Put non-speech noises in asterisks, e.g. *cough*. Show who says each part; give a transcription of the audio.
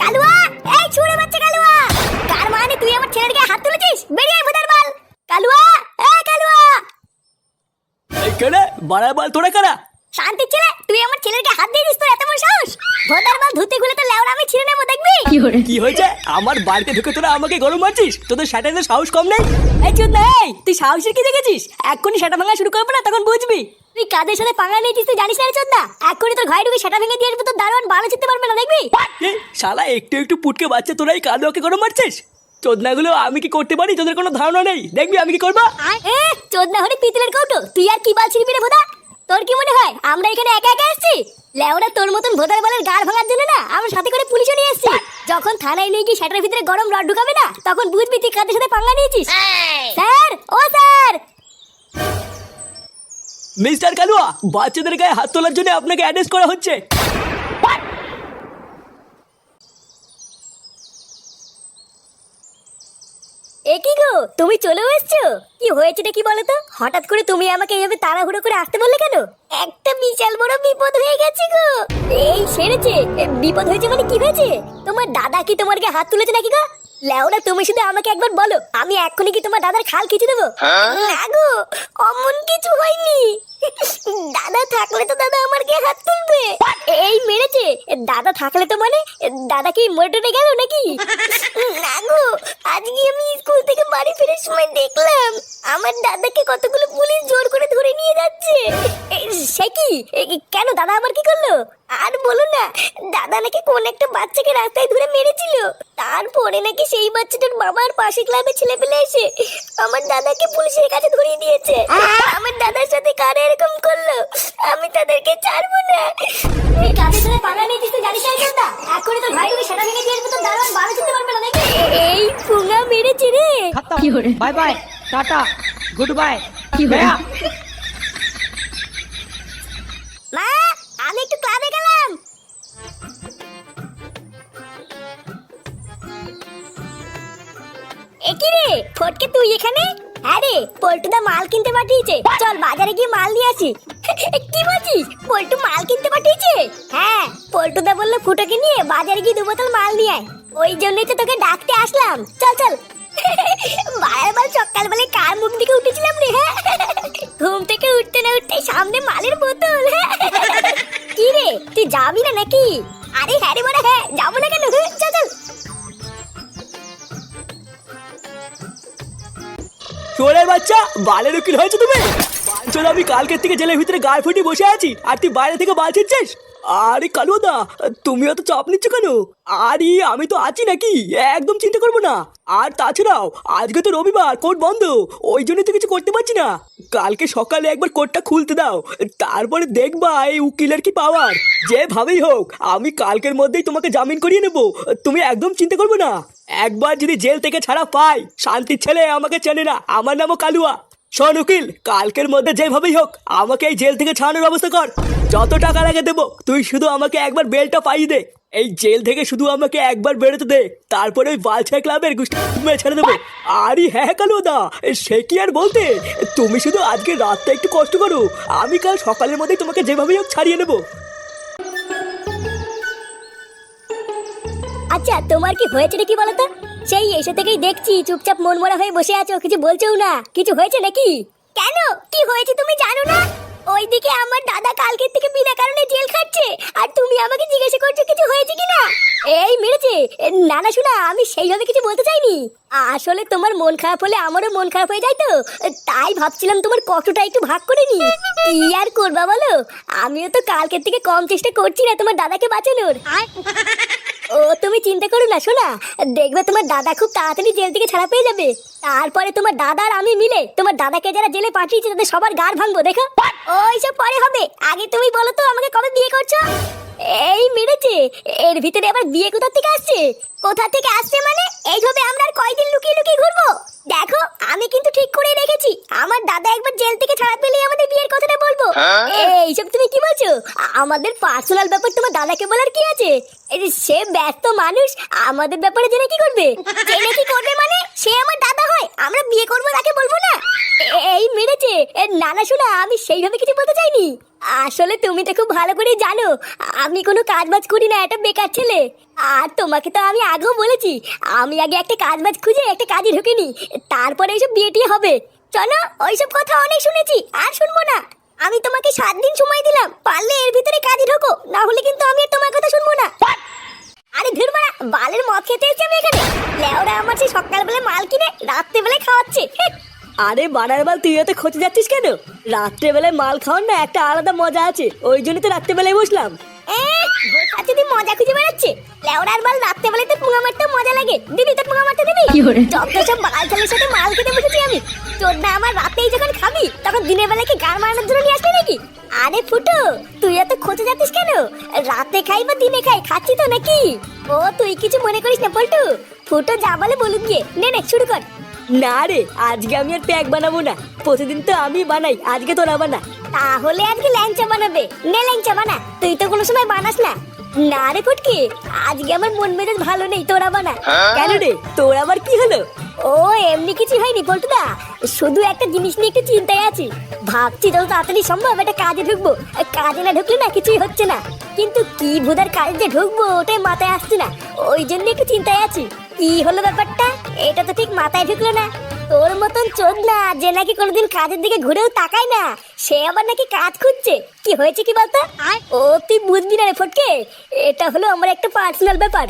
Speaker 1: কালুয়া এই ছুড়ে বাচ্চা কালুয়া। কার মানে তুই আমার ছেলের গায়ে হাত তুলেছিস? বেরিয়ে আয় ভোদার বাল। কালুয়া এই কালুয়া।
Speaker 2: এই কেনে বাড়ায় বাল তোরা কারা?
Speaker 1: শান্তি ছেলে তুই আমার ছেলের গায়ে হাত দিয়ে দিস তোর এত বড় সাহস? ভোদার বাল ধুতে খুলে তো লেওড়া আমি ছিঁড়ে নেব দেখবি?
Speaker 2: কি হয়েছে? আমার বাড়িতে ঢুকে তোরা আমাকে গরম মারছিস? তোদের স্যাটারের সাহস কম নেই?
Speaker 3: এই চোদ তুই সাহসের কি দেখেছিস? এক্ষুনি সেটা ভাঙা শুরু করব না তখন বুঝবি।
Speaker 1: তুই কাদের সাথে পাঙ্গা নিয়েছিস তুই জানিস না রে চোদ্দা এক্ষুনি তোর ঘরে ঢুকে সেটা ভেঙে দিয়ে আসব তোর দারোয়ান ভালো চিনতে পারবে না দেখবি?
Speaker 2: এ, শালা একটু একটু পুটকে বাচ্চা তোরা এই কালোকে গরম মারছিস? চোদনাগুলো আমি কি করতে পারি? তোদের কোনো ধারণা নেই? দেখবি আমি কি করব?
Speaker 1: এ চোদ্দা হলে পিতলের কৌটো তুই আর কি বাল ছিড়বি রে ভোদা? তোর কি মনে হয় আমরা এখানে একা একা এসেছি? লেওরা তোর মতন ভোদার বালের গাড় ভাঙার জন্য না আমরা সাথে করে পুলিশও নিয়ে এসেছি। যখন থানায় নিয়ে গিয়ে সেটার ভিতরে গরম রড ঢুকাবে না তখন বুঝবি তুই কাদের সাথে পাঙ্গা নিয়েছিস। স্যার ও স্যার!
Speaker 2: মিস্টার কালুয়া বাচ্চাদের গায়ে হাত তোলার জন্য আপনাকে অ্যাড্রেস করা হচ্ছে।
Speaker 1: এ কি গো তুমি চলেও এসছো? কি হয়েছেটা কি বলো তো? হঠাৎ করে তুমি আমাকে এইভাবে তাড়াহুড়ো করে আসতে বললে কেন? একটা বিশাল বড় বিপদ হয়ে গেছে গো। এই সেরেছে বিপদ হয়েছে মানে কি হয়েছে? তোমার দাদা কি তোমার গায়ে হাত তুলেছে নাকি গো? লেওরা তুমি শুধু আমাকে একবার বলো আমি এক্ষুনি কি তোমার দাদার খাল খিচে দেবো? না গো অমন কিছু হয়নি। দাদা থাকলে তো দাদা আমার গায়ে হাত তুলবে। এই মেরেছে। দাদা থাকলে তো মানে দাদা কি মোটরে টরে গেল নাকি? না গো, আজকে আমি স্কুল থেকে বাড়ি ফেরার সময় দেখলাম। আমার দাদাকে কতগুলো পুলিশ জোর করে ধরে নিয়ে যাচ্ছে। সে কি? কেন দাদা আবার কি করল? আর বলো না দাদা নাকি কোন একটা বাচ্চাকে রাস্তায় ধরে মেরেছিল। তারপরে নাকি সেই বাচ্চাটার বাবার পাশে ক্লাবে ছেলে পেলে এসে আমার দাদাকে পুলিশের কাছে ধরিয়ে দিয়েছে। আমার দাদার সাথে কারা এরকম করল? আমি তাদেরকে ছাড়বো না। এখনই সেটা ভেঙে দিয়ে তোর দারোয়ান পারবে নাকি? এই পুঙ্গা মেরেছে রে।
Speaker 4: Bye tata good bye. ভাইয়া।
Speaker 1: মা আমি একটু ক্লাবে গেলাম। একি রে ফটকে তুই এখানে? হ্যাঁ আরে পল্টুদা মাল কিনতে পাঠিয়েছে। চল বাজারে গিয়ে মাল নিয়ে আসি। *laughs* কি বলছিস? পল্টু মাল কিনতে পাঠিয়েছে? হ্যাঁ পল্টুদা বলল ফুটোকে নিয়ে বাজারে গিয়ে দু বোতল মাল নিয়ে আয়। ওই জন্যই তো তোকে ডাকতে আসলাম। চল চল। বারবার সকালবেলায় কার মুখ দিকে উঠেছিলাম রে? হ্যাঁ ঘুম থেকে উঠতে না উঠতে সামনে মালের বোতল। কি রে, তুই যাবি না নাকি? আরে হ্যাঁ রে বড় হ্যাঁ যাব না কেন? চল চল।
Speaker 2: চোরের বাচ্চা, বালের উকিল হয়েছে তুমি? চল, আমি কালকের থেকে জেলের ভিতরে গায়ে ফুটি বসে আছি, আর তুই বাইরে থেকে বাল ছিচ্ছিস আরে কালুদা, তুমি অত চাপ নিচ্ছ কেন? আরে, আমি তো আছি নাকি? একদম চিন্তা করব না। আর তাছাড়াও, আজকে তো রবিবার, কোর্ট বন্ধ। ওই জন্য তো কিছু করতে পারছি না। কালকে সকালে একবার কোর্টটা খুলতে দাও। তারপরে দেখবা এই উকিলের কি পাওয়ার যেভাবেই হোক, আমি কালকের মধ্যেই তোমাকে জামিন করিয়ে নেব। তুমি একদম চিন্তা করবে না। একবার যদি জেল থেকে ছাড়া পাই, শান্তির ছেলে আমাকে চেনে না। আমার নামও কালুয়া। শোন উকিল, কালকের মধ্যে যেভাবেই হোক, আমাকে এই জেল থেকে ছাড়ানোর ব্যবস্থা কর। যত টাকা লাগে দেবো, তুই শুধু আমাকে একবার বেলটা পাইয়ে দে। এই জেল থেকে শুধু আমাকে একবার বেরোতে দে। তারপরে ওই বালছা ক্লাবের মেরে ছেড়ে দেবো। আরে হ্যাঁ কালুদা, সে কি আর বলতে? তুমি শুধু আজকে রাতটা একটু কষ্ট করো। আমি কাল সকালের মধ্যেই তোমাকে যেভাবেই হোক ছাড়িয়ে নেব।
Speaker 1: আচ্ছা তোমার কি হয়েছে কি বলতো সেই, এসে থেকেই দেখছি চুপচাপ মন মরা হয়ে বসে আছো, কিছু বলছেও না। কিছু হয়েছে নাকি? কেন? কি হয়েছে তুমি জানো না? ওইদিকে আমার দাদা কালকের থেকে বিনা কারণে জেল খাচ্ছে, আর তুমি আমাকে জিজ্ঞাসা করছ কিছু হয়েছে কি না এই মেরেছে না না শোনা, আমি সেইভাবে কিছু বলতে চাইনি। আসলে তোমার মন খারাপ হলে আমারও মন খারাপ হয়ে যায় তো। তাই ভাবছিলাম তোমার কষ্টটা একটু ভাগ করে নি কি আর করবা বলো? আমিও তো কালকের থেকে কম চেষ্টা করছি না তোমার দাদাকে বাঁচানোর। ও তুমি চিন্তা করো না শোনা দেখবে তোমার দাদা খুব তাড়াতাড়ি জেল থেকে ছাড়া পেয়ে যাবে। তারপরে তোমার দাদা আর আমি মিলে তোমার দাদাকে যারা জেলে পাঠিয়েছে তাদের সবার গার ভাঙবো দেখো। ওইসব পরে হবে। আগে তুমি বলো তো আমাকে কবে বিয়ে করছ? এই মেরেছে। এর ভিতরে আবার বিয়ে কোথা থেকে আসছে? কোথা থেকে আসছে মানে? এইভাবে আমরা আর কয়দিন লুকিয়ে লুকিয়ে ঘুরবো? দেখো আমি কিন্তু ঠিক করে রেখেছি। আমার দাদা একবার জেল থেকে ছাড়া পেলেই আমাদের বিয়ের কথাটা বলব। এইসব তুমি কি বলছো? আমাদের পার্সোনাল ব্যাপার তোমার দাদাকে বলার কি আছে? সে ব্যস্ত মানুষ আমাদের ব্যাপারে জেনে কি করবে? জেনে কি করবে মানে? সে আমার দাদা হয় আমরা বিয়ে করব তাকে বলব না? এই মেরেছে। না না শোনা আমি সেইভাবে কিছু বলতে চাইনি। আসলে তুমি তো খুব ভালো করে জানো আমি কোনো কাজ বাজ করি না একটা বেকার ছেলে। আর তোমাকে তো আমি আগেও বলেছি, আমি আগে একটা কাজ বাজ খুঁজে একটা কাজে ঢুকিনি, তারপরে এইসব বিয়ে টিয়ে হবে। চলো, ওইসব কথা অনেক শুনেছি, আর শুনব না। আমি তোমাকে সাত দিন সময় দিলাম, পারলে এর ভিতরে কাজে ঢোকো, না হলে কিন্তু আমি আর তোমার কথা শুনব না। আরে ধুরমা বালের মদ খেতে এসেছি আমি এখানে। লেওরা আমার সেই সকালবেলা মাল কিনে রাত্রেবেলায় খাওয়াচ্ছে।
Speaker 3: আরে বানার বাল তুই এত খোঁজে যাচ্ছিস কেন? রাত্রেবেলায় মাল খাওয়ার না একটা আলাদা মজা আছে, ওই জন্য তো রাত্রেবেলায় বসলাম।
Speaker 1: যদি মজা খুঁজে বেড়াচ্ছে? লেওড়ার বাল রাত্রেবেলায় তো পুঙা মারতে মজা লাগে। দিবি তো পুঙা মারতে দিবি? যত সব বাল ছেলের সাথে মাল খেতে বসেছি আমি তোর না আমার রাতেই যখন খাবি তখন দিনের বেলায় কি গান মারানোর জন্য নিয়ে আসলি নাকি? আরে ফুটো তুই এত খোঁজে যাচ্ছিস কেন? রাতে খাই বা দিনে খাই খাচ্ছি তো নাকি? ও তুই কিছু মনে করিস না পল্টু। ফুটো যা বলে বলুক গিয়ে। নে নে শুরু কর।
Speaker 3: না রে আজকে আমি আর প্যাক বানাবো না। প্রতিদিন তো আমি বানাই আজকে তোরা বানা।
Speaker 1: তাহলে আজকে ল্যাংচা বানাবে। নে ল্যাংচা বানা তুই তো কোনো সময় বানাস না। না রে ফুটকি আজকে আমার মন মেজাজ ভালো নেই তোরা বানা।
Speaker 3: কেন রে তোর আবার কি হলো?
Speaker 1: ও এমনি কিছু হয়নি পল্টুদা। শুধু একটা জিনিস নিয়ে একটু চিন্তায় আছি। ভাবছি যত তাড়াতাড়ি সম্ভব একটা কাজে ঢুকবো। কাজে না ঢুকলে না কিছুই হচ্ছে না। কিন্তু কি ভুদার কাজে যে ঢুকবো ওটাই মাথায় আসছে না। ওই জন্য একটু চিন্তায় আছি। কি হলো ব্যাপারটা? মাথায় ঢুকলো না। তোর মতন চোদ না যে নাকি কোনোদিন কাজের দিকে ঘুরেও তাকায় না সে আবার নাকি কাজ খুঁজছে। কি হয়েছে কি বলতো? ও তুই বুঝবি না রে ফটকে। এটা হলো আমার একটা পার্সোনাল ব্যাপার।